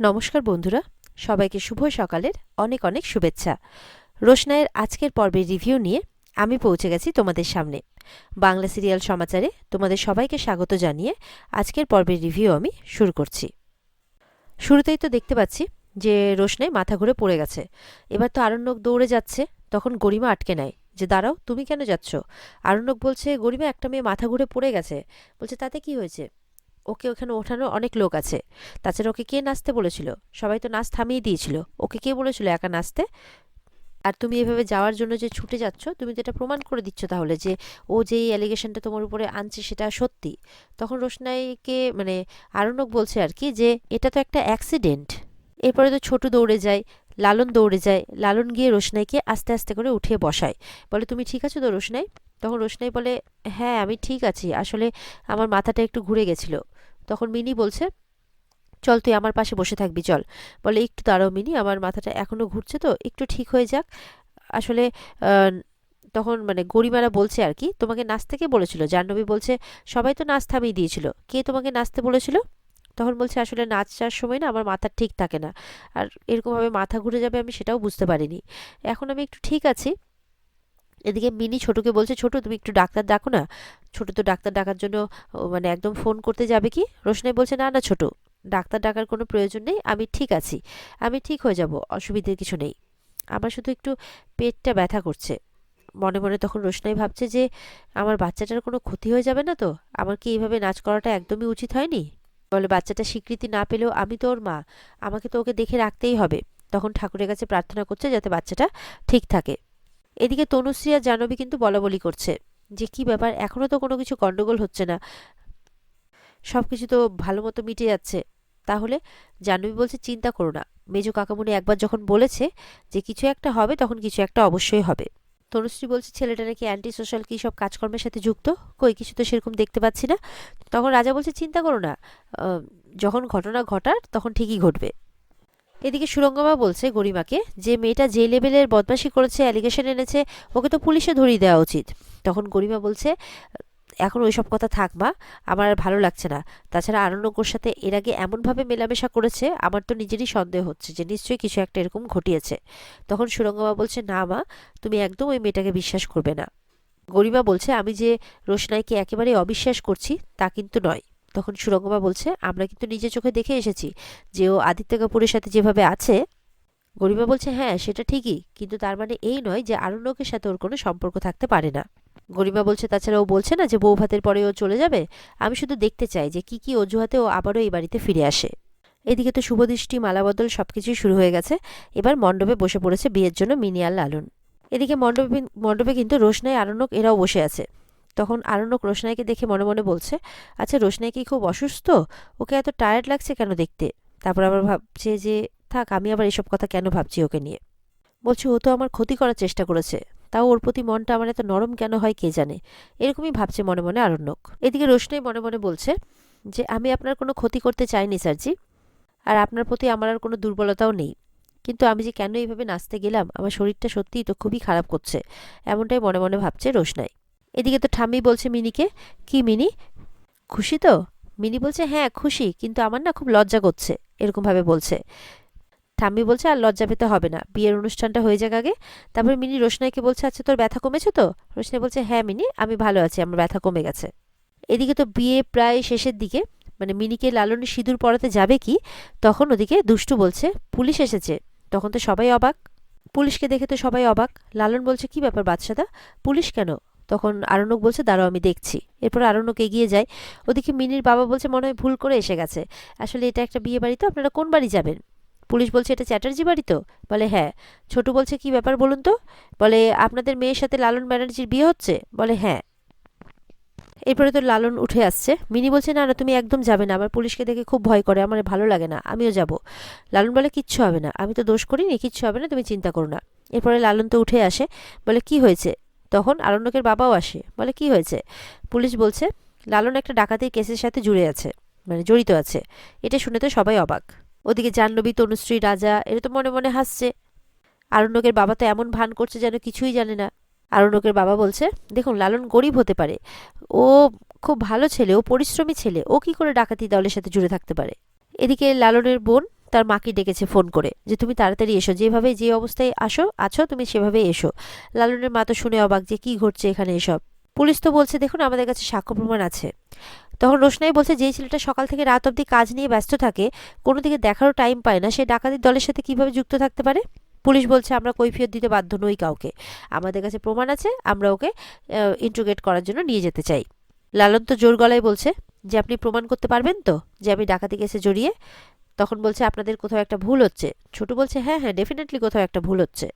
নমস্কার বন্ধুরা, সবাইকে শুভ সকালের অনেক অনেক শুভেচ্ছা। রোশনায়ের আজকের পর্বের রিভিউ নিয়ে আমি পৌঁছে গেছি তোমাদের সামনে। বাংলা সিরিয়াল সমাচারে তোমাদের সবাইকে স্বাগত জানিয়ে আজকের পর্বের রিভিউ আমি শুরু করছি। শুরুতেই তো দেখতে পাচ্ছি যে রোশনাই মাথা ঘুরে পড়ে গেছে। এবার তো আরণ্যক দৌড়ে যাচ্ছে, তখন গরিমা আটকে নেয় যে, দাঁড়াও, তুমি কেন যাচ্ছ? আরণ্যক বলছে, গরিমা, একটা মেয়ে মাথা ঘুরে পড়ে গেছে। বলছে, তাতে কি হয়েছে? ওকে ওখানে ওঠানোর অনেক লোক আছে। তাছাড়া ওকে কে নাচতে বলেছিল? সবাই তো নাচ থামিয়ে দিয়েছিল। ওকে কে বলেছিল একা নাচতে? আর তুমি এভাবে যাওয়ার জন্য যে ছুটে যাচ্ছ, তুমি তো এটা প্রমাণ করে দিচ্ছ তাহলে যে ও যেই অ্যালিগেশনটা তোমার উপরে আনছে সেটা সত্যি। তখন রোশনাইকে মানে আরণ্যক বলছে আর কি যে, এটা তো একটা অ্যাক্সিডেন্ট এরপরে তো ছোট দৌড়ে যায়, লালন দৌড়ে যায়, লালন গিয়ে রোশনাইকে আস্তে আস্তে করে উঠিয়ে বসায়। বলে, তুমি ঠিক আছো তো রোশনাই? তখন রোশনাই বলে হ্যাঁ আমি ঠিক আছি। আসলে আমার মাথাটা একটু ঘুরে গেছিল। তখন মিনি বলছে, চল তুই আমার পাশে বসে থাকবি, চল। বলে, একটু দাঁড়াও মিনি, আমার মাথাটা এখনও ঘুরছে তো, একটু ঠিক হয়ে যাক। আসলে তখন মানে গরিমারা বলছে আর কি, তোমাকে নাচতে কে বলেছিল? জাহ্নবী বলছে, সবাই তো নাচ থামিয়ে দিয়েছিল। কে তোমাকে নাচতে বলেছিল? তখন বলছে, আসলে নাচার সময় না আমার মাথা ঠিক থাকে না। আর এরকমভাবে মাথা ঘুরে যাবে আমি সেটাও বুঝতে পারিনি। এখন আমি একটু ঠিক আছি। এদিকে মিনি ছোটকে বলছে, ছোট, তুমি একটু ডাক্তার ডাকো না। ছোট তো ডাক্তার ডাকার জন্য মানে একদম ফোন করতে যাবে কি? রোশনাই বলছে, না না, ছোট, ডাক্তার ডাকার কোনো প্রয়োজন নেই, আমি ঠিক আছি। আমি ঠিক হয়ে যাব, অসুবিধের কিছু নেই। আমার শুধু একটু পেটটা ব্যথা করছে। মনে মনে তখন রোশনাই ভাবছে যে, আমার বাচ্চাটার কোনো ক্ষতি হয়ে যাবে না তো? আমার কি এইভাবে নাচ করাটা একদমই উচিত হয়নি? বলে, বাচ্চাটা স্বীকৃতি না পেলেও আমি তো ওর মা, আমাকে তো ওকে দেখে রাখতেই হবে। তখন ঠাকুরের কাছে প্রার্থনা করছে যাতে বাচ্চাটা ঠিক থাকে। এদিকে তনুশ্রী আর জাহ্নবী কিন্তু বলাবলি করছে যে, কি ব্যাপার? এখনও তো কোনো কিছু গন্ডগোল হচ্ছে না। সব কিছু তো ভালো মতো মিটে যাচ্ছে। তাহলে জাহ্নবী বলছে, চিন্তা করো না। মেজো কাকামুনি একবার যখন বলেছে যে, কিছু একটা হবে, তখন কিছু একটা অবশ্যই হবে। তনুশ্রী বলছে, ছেলেটা নাকি অ্যান্টি সোশ্যাল কী সব কাজকর্মের সাথে যুক্ত? কই, কিছু তো সেরকম দেখতে পাচ্ছি না। তখন রাজা বলছে, চিন্তা করো না। যখন ঘটনা ঘটার, তখন ঠিকই ঘটবে। এদিকে সুরঙ্গমা বলছে গরিমাকে যে মেয়েটা যে লেভেলের বদমাশি করেছে অ্যালিগেশন এনেছে, ওকে তো পুলিশে ধরিয়ে দেওয়া উচিত। তখন গরিমা বলছে, এখন ওইসব কথা থাক মা, আমার আর ভালো লাগছে না। তাছাড়া আরণ্যকর সাথে এর আগে এমনভাবে মেলামেশা করেছে, আমার তো নিজেরই সন্দেহ হচ্ছে যে নিশ্চয়ই কিছু একটা এরকম ঘটিয়েছে। তখন সুরঙ্গমা বলছে, না মা, তুমি একদম ওই মেয়েটাকে বিশ্বাস করবে না। গরিমা বলছে, আমি যে রোশনাইকে একেবারে অবিশ্বাস করছি, তা কিন্তু নয়। তখন সুরঙ্গমা বলছে, আমরা কিন্তু নিজের চোখে দেখে এসেছি যে ও আদিত্য কাপুরের সাথে যেভাবে আছে। গরিমা বলছে হ্যাঁ সেটা ঠিকই, কিন্তু তার মানে এই নয় যে আরণ্যকের সাথে ওর কোনো সম্পর্ক থাকতে পারে না। গরিমা বলছে, তাছাড়া ও বলছে না যে বউ ভাতের পরে ও চলে যাবে? আমি শুধু দেখতে চাই যে কি কি অজুহাতে ও আবারও এই বাড়িতে ফিরে আসে। এদিকে তো শুভদৃষ্টি, মালাবদল সব কিছুই শুরু হয়ে গেছে। এবার মণ্ডপে বসে পড়েছে বিয়ের জন্য মিনিয়াল লালন। এদিকে মণ্ডপে মণ্ডপে কিন্তু রোশনাই, আরণ্যক এরাও বসে আছে। তখন আরণ্যক রোশনাইকে দেখে মনে মনে বলছে আচ্ছা রোশনাই কি খুব অসুস্থ? ওকে এত টায়ার্ড লাগছে কেন দেখতে? তারপর আবার ভাবছে যে, থাক, আমি আবার এসব কথা কেন ভাবছি ওকে নিয়ে? বলছে, ও তো আমার ক্ষতি করার চেষ্টা করেছে। তাও ওর প্রতি মনটা আমার এত নরম কেন হয় কে জানে? এরকমই ভাবছে মনে মনে আরণ্যক। এদিকে রোশনাই মনে মনে বলছে যে, আমি আপনার কোনো ক্ষতি করতে চাইনি, স্যারজি, আর আপনার প্রতি আমার আর কোনো দুর্বলতাও নেই। কিন্তু আমি যে কেন এইভাবে নাচতে গেলাম, আমার শরীরটা সত্যিই তো খুবই খারাপ করছে। এমনটাই মনে মনে ভাবছে রোশনাই। এদিকে তো ঠাম্মি বলছে মিনিকে, কি মিনি? খুশি তো? মিনি বলছে হ্যাঁ খুশি, কিন্তু আমার না খুব লজ্জা করছে, এরকমভাবে বলছে। ঠাম্মি বলছে, আর লজ্জা পেতে হবে না, বিয়ের অনুষ্ঠানটা হয়ে যাক আগে। তারপরে মিনি রোশনাইকে বলছে আচ্ছা তোর ব্যথা কমেছে তো? রোশনাই বলছে হ্যাঁ মিনি, আমি ভালো আছি, আমার ব্যথা কমে গেছে। এদিকে তো বিয়ে প্রায় শেষের দিকে মানে মিনিকে লালন সিঁদুর পড়াতে যাবে কি, তখন ওদিকে দুষ্টু বলছে, পুলিশ এসেছে। তখন তো সবাই অবাক। পুলিশকে দেখে তো সবাই অবাক। লালন বলছে, কি ব্যাপার বাদশাদা? পুলিশ কেন? তখন আরণ্যক বলছে, দাঁড়াও, আমি দেখছি। এরপর আরণ্যক এগিয়ে যায়। ওদিকে মিনির বাবা বলছে, মনে হয় ভুল করে এসে গেছে। আসলে এটা একটা বিয়ে বাড়ি, তো আপনারা কোন বাড়ি যাবেন? পুলিশ বলছে, এটা চ্যাটার্জি বাড়ি তো? বলে হ্যাঁ। ছোটু বলছে, কি ব্যাপার বলুন তো? বলে, আপনাদের মেয়ের সাথে লালন ব্যানার্জির বিয়ে হচ্ছে? বলে হ্যাঁ। এরপরে তো লালন উঠে আসছে। মিনি বলছে, না না, তুমি একদম যাবে না। আমার পুলিশকে দেখে খুব ভয় করে। আমার ভালো লাগে না। আমিও যাব। লালন বলে, কিচ্ছু হবে না। আমি তো দোষ করিনি। কিচ্ছু হবে না। তুমি চিন্তা করো না। এরপরে লালন তো উঠে আসে। বলে, কি হয়েছে? তখন আরণ্যকের বাবাও আসে। বলে, কি হয়েছে? পুলিশ বলছে, লালন একটা ডাকাতির কেসের সাথে জুড়ে আছে মানে জড়িত আছে। এটা শুনে তো সবাই অবাক। ওদিকে জাহ্নবী, তনুশ্রী, রাজা, এরা তো মনে মনে হাসছে। আরণ্যকের বাবা তো এমন ভান করছে যেন কিছুই জানে না। আরণ্যকের বাবা বলছে, দেখুন, লালন গরিব হতে পারে। ও খুব ভালো ছেলে, ও পরিশ্রমী ছেলে। ও কি করে ডাকাতি দলের সাথে জুড়ে থাকতে পারে? এদিকে লালনের বোন তার মাকে ডেকেছে ফোন করে যে, তুমি তাড়াতাড়ি এসো, যেভাবে যে অবস্থায় আসো, আছো, তুমি সেভাবেই এসো। লালনের মা তো শুনে অবাক যে, কি ঘটছে এখানে এসব? পুলিশ তো বলছে, দেখুন, আমাদের কাছে সাক্ষ্য প্রমাণ আছে। তখন রোশনাই বলছে, যেই ছেলেটা সকাল থেকে রাত অবধি কাজ নিয়ে ব্যস্ত থাকে কোনো দিকে দেখারও টাইম পায় না, সে ডাকাতির দলের সাথে কীভাবে যুক্ত থাকতে পারে? পুলিশ বলছে, আমরা কৈফিয়ত দিতে বাধ্য নই কাউকে। আমাদের কাছে প্রমাণ আছে, আমরা ওকে ইন্ট্রোগেট করার জন্য নিয়ে যেতে চাই। লালন তো জোর গলায় বলছে, যে, আপনি প্রমাণ করতে পারবেন তো? যে আমি ডাকাতি কেসে জড়িয়ে তখন বলছে, আপনাদের কোথাও একটা ভুল হচ্ছে। ছোট বলছে হ্যাঁ হ্যাঁ ডেফিনেটলি কোথাও একটা ভুল হচ্ছে।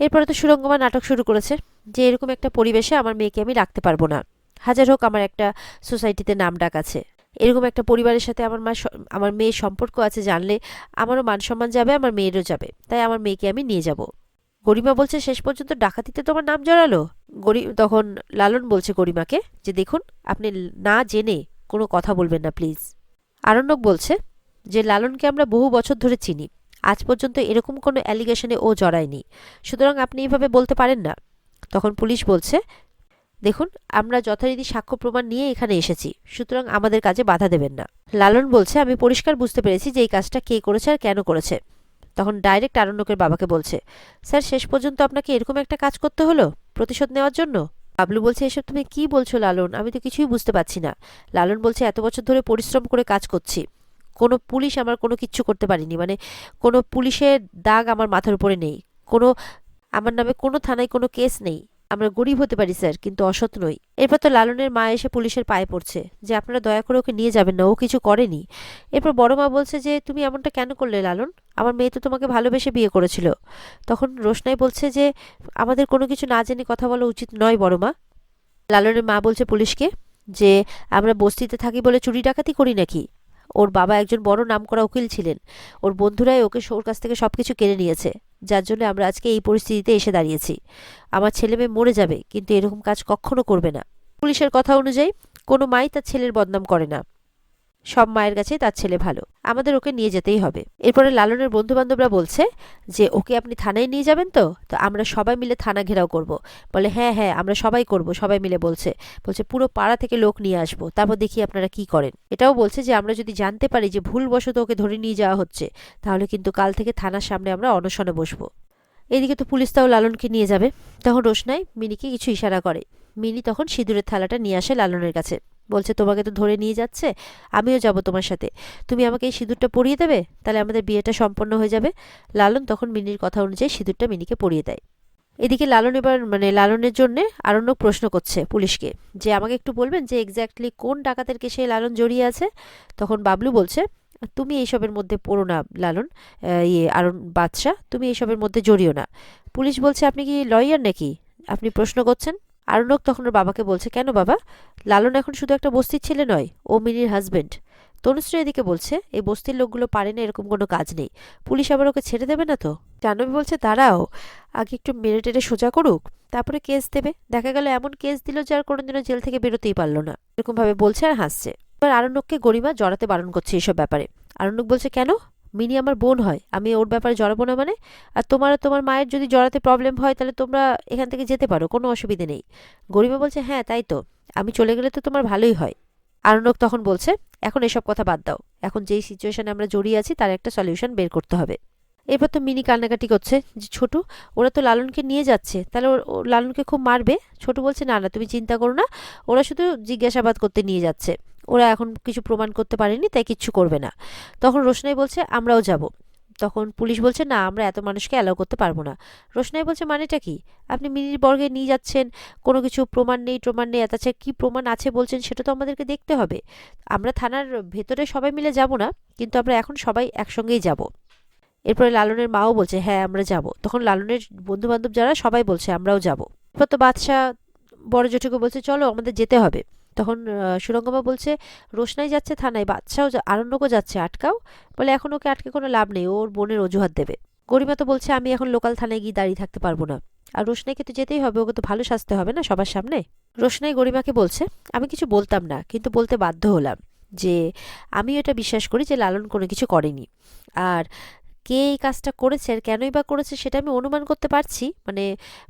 এরপরে তো সুরঙ্গমা নাটক শুরু করেছে, যে এরকম একটা পরিবেশে আমার মেয়েকে আমি রাখতে পারব না। হাজার হোক আমার একটা সোসাইটিতে নাম ডাক আছে। এরকম একটা পরিবারের সাথে আমার মা আমার মেয়ের সম্পর্ক আছে জানলে আমারও মান সম্মান যাবে, আমার মেয়েরও যাবে। তাই আমার মেয়েকে আমি নিয়ে যাব। গরিমা বলছে, শেষ পর্যন্ত ডাকাতিতে তোমার নাম জড়ালো? গরি, তখন লালন বলছে গরিমাকে, যে দেখুন, আপনি না জেনে কোনো কথা বলবেন না প্লিজ আরণ্যক বলছে যে লালনকে আমরা বহু বছর ধরে চিনি, আজ পর্যন্ত এরকম কোনো অ্যালিগেশনে ও জড়ায়নি। সুতরাং আপনি এইভাবে বলতে পারেন না। তখন পুলিশ বলছে, দেখুন, আমরা যথারীতি সাক্ষ্য প্রমাণ নিয়ে এখানে এসেছি, সুতরাং আমাদের কাজে বাধা দেবেন না। লালন বলছে, আমি পরিষ্কার বুঝতে পেরেছি যে এই কাজটা কে করেছে আর কেন করেছে। তখন ডাইরেক্ট আরণ্যকের বাবাকে বলছে, স্যার, শেষ পর্যন্ত আপনাকে এরকম একটা কাজ করতে হলো প্রতিশোধ নেওয়ার জন্য? বাবলু বলছে, এসব তুমি কি বলছো লালন? আমি তো কিছুই বুঝতে পারছি না। লালন বলছে, এত বছর ধরে পরিশ্রম করে কাজ করছি। কোনো পুলিশ আমার কোনো কিচ্ছু করতে পারিনি। মানে কোনো পুলিশের দাগ আমার মাথার উপরে নেই। কোনো, আমার নামে কোনো থানায় কোনো কেস নেই। আমরা গরিব হতে পারি, স্যার, কিন্তু অসৎ নই। এরপর তো লালনের মা এসে পুলিশের পায়ে পড়ছে যে আপনারা দয়া করে ওকে নিয়ে যাবেন না, ও কিছু করেনি। এরপর বড় মা বলছে যে, তুমি এমনটা কেন করলে লালন? আমার মেয়ে তো তোমাকে ভালোবেসে বিয়ে করেছিল। তখন রোশনাই বলছে যে, আমাদের কোনো কিছু না জেনে কথা বলা উচিত নয়, বড় মা। লালনের মা বলছে পুলিশকে যে, আমরা বস্তিতে থাকি বলে চুরি ডাকাতি করি নাকি? ওর বাবা একজন বড় নাম করা উকিল ছিলেন। ওর বন্ধুরাই ওকে ওর কাছ থেকে সব কিছু কেড়ে নিয়েছে, যার জন্য আমরা আজকে এই পরিস্থিতিতে এসে দাঁড়িয়েছি। আমার ছেলে মেয়ে মরে যাবে, কিন্তু এরকম কাজ কখনো করবে না। পুলিশের কথা অনুযায়ী কোনো মাই তার ছেলের বদনাম করে না। সব মায়ের কাছে তার ছেলে ভালো। আমাদের ওকে নিয়ে যেতেই হবে। এরপরে লালনের বন্ধু বান্ধবরা বলছে যে, ওকে আপনি থানায় নিয়ে যাবেন তো? তো আমরা সবাই মিলে থানা ঘেরাও করব। বলে হ্যাঁ হ্যাঁ আমরা সবাই করব, সবাই মিলে, বলছে। বলছে, পুরো পাড়া থেকে লোক নিয়ে আসব, তারপর দেখি আপনারা কি করেন। এটাও বলছে যে, আমরা যদি জানতে পারি যে ভুলবশত ওকে ধরে নিয়ে যাওয়া হচ্ছে, তাহলে কিন্তু কাল থেকে থানার সামনে আমরা অনশনে বসবো। এদিকে তো পুলিশ তাও লালনকে নিয়ে যাবে। তখন রোশনাই মিনিকে কিছু ইশারা করে। মিনি তখন সিঁদুরের থালাটা নিয়ে আসে লালনের কাছে। বলছে, তোমাকে তো ধরে নিয়ে যাচ্ছে, আমিও যাব তোমার সাথে। তুমি আমাকে এই সিঁদুরটা পরিয়ে দেবে? তাহলে আমাদের বিয়েটা সম্পন্ন হয়ে যাবে। লালন তখন মিনির কথা অনুযায়ী সিঁদুরটা মিনিকে পরিয়ে দেয়। এদিকে লালন এবার মানে লালনের জন্য আরণ্যক প্রশ্ন করছে পুলিশকে, যে আমাকে একটু বলবেন যে এক্স্যাক্টলি কোন ডাকাতের কেসে লালন জড়িয়ে আছে? তখন বাবলু বলছে, তুমি এইসবের মধ্যে পড়ো না লালন ইয়ে আরন বাদশাহ, তুমি এইসবের মধ্যে জড়িও না। পুলিশ বলছে, আপনি কি লয়ার নাকি? আপনি প্রশ্ন করছেন? আরণ্যক তখন ওর বাবাকে বলছে, কেন বাবা? লালন এখন শুধু একটা বস্তির ছেলে নয়, ও মিনির হাজবেন্ড। তনুশ্রী এদিকে বলছে, এই বস্তির লোকগুলো পারে না, এরকম কোনো কাজ নেই। পুলিশ আবার ওকে ছেড়ে দেবে না তো? জাহ্নবী বলছে, দাঁড়াও, আগে একটু মেরে টেরে সোজা করুক, তারপরে কেস দেবে। দেখা গেল এমন কেস দিল যে যার কোনোদিনও জেল থেকে বেরোতেই পারল না। এরকমভাবে বলছে আর হাসছে। এবার আরণ্যককে গরিমা জড়াতে বারণ করছে এসব ব্যাপারে। আরণ্যক বলছে, কেন? মিনি আমার বোন হয়, আমি ওর ব্যাপারে জড়াবো না মানে? আর তোমার তোমার মায়ের যদি জড়াতে প্রবলেম হয়, তাহলে তোমরা এখান থেকে যেতে পারো, কোনো অসুবিধে নেই। গরিমা বলছে হ্যাঁ তাই তো। আমি চলে গেলে তো তোমার ভালোই হয়। আরণ্যক তখন বলছে, এখন এসব কথা বাদ দাও। এখন যেই সিচুয়েশনে আমরা জড়িয়ে আছি, তার একটা সলিউশন বের করতে হবে। এরপর তো মিনি কান্নাকাটি করছে, যে ছোটু, ওরা তো লালনকে নিয়ে যাচ্ছে। তাহলে ও লালনকে খুব মারবে? ছোটু বলছে, না না, তুমি চিন্তা করো না। ওরা শুধু জিজ্ঞাসাবাদ করতে নিয়ে যাচ্ছে। ওরা এখন কিছু প্রমাণ করতে পারেনি, তাই কিচ্ছু করবে না। তখন রোশনাই বলছে, আমরাও যাব। তখন পুলিশ বলছে, না, আমরা এত মানুষকে অ্যালাউ করতে পারব না। রোশনাই বলছে, মানেটা কি? আপনি মিনির বর্গে নিয়ে যাচ্ছেন, কোনো কিছু প্রমাণ নেই প্রমাণ নেই তাছাড়া কি প্রমাণ আছে বলছেন, সেটা তো আমাদেরকে দেখতে হবে। আমরা থানার ভেতরে সবাই মিলে যাব না, কিন্তু আমরা এখন সবাই একসঙ্গেই যাব। এরপরে লালনের মাও বলছে হ্যাঁ আমরা যাব। তখন লালনের বন্ধু বান্ধব যারা, সবাই বলছে, আমরাও যাব। এরপর তো বাদশাহ বড় জেঠুকে বলছে, চলো, আমাদের যেতে হবে। তখন সুরঙ্গমা বলছে, রোশনাই যাচ্ছে থানায় বাচ্চাও আরণ্যকও যাচ্ছে, আটকাও? বলে, এখন ওকে আটকে কোনো লাভ নেই, ওর বোনের অজুহাত দেবে। গরিমা তো বলছে, আমি এখন লোকাল থানায় গিয়ে দাঁড়িয়ে থাকতে পারব না। আর রোশনাইকে তো যেতেই হবে, ওকে তো ভালো সাজতে হবে না সবার সামনে? রোশনাই গরিমাকে বলছে, আমি কিছু বলতাম না, কিন্তু বলতে বাধ্য হলাম যে আমি এটা বিশ্বাস করি যে লালন কোনো কিছু করেনি। আর কে এই কাজটা করেছে আর কেনই বা করেছে সেটা আমি অনুমান করতে পারছি। মানে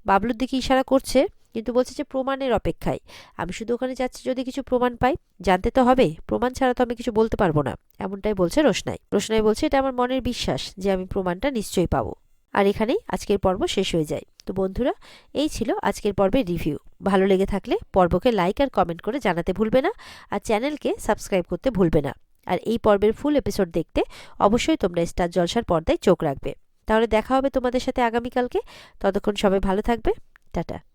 বাবলুর দিকে ইশারা করছে কিন্তু বলছে যে প্রমাণের অপেক্ষায়। আমি শুধু ওখানে যাচ্ছি যদি কিছু প্রমাণ পাই। জানতে তো হবে। প্রমাণ ছাড়া তো আমি কিছু বলতে পারব না। এমনটাই বলছে রোশনাই। রোশনাই বলছে, এটা আমার মনের বিশ্বাস যে আমি প্রমাণটা নিশ্চয়ই পাবো। আর এখানেই আজকের পর্ব শেষ হয়ে যায়। তো বন্ধুরা, এই ছিল আজকের পর্বের রিভিউ। ভালো লেগে থাকলে পর্বকে লাইক আর কমেন্ট করে জানাতে ভুলবে না। আর চ্যানেলকে সাবস্ক্রাইব করতে ভুলবে না। আর এই পর্বের ফুল এপিসোড দেখতে অবশ্যই তোমরা স্টার জলসার পর্দায় চোখ রাখবে। তাহলে দেখা হবে তোমাদের সাথে আগামীকালকে। ততক্ষণ সবাই ভালো থাকবে। টাটা।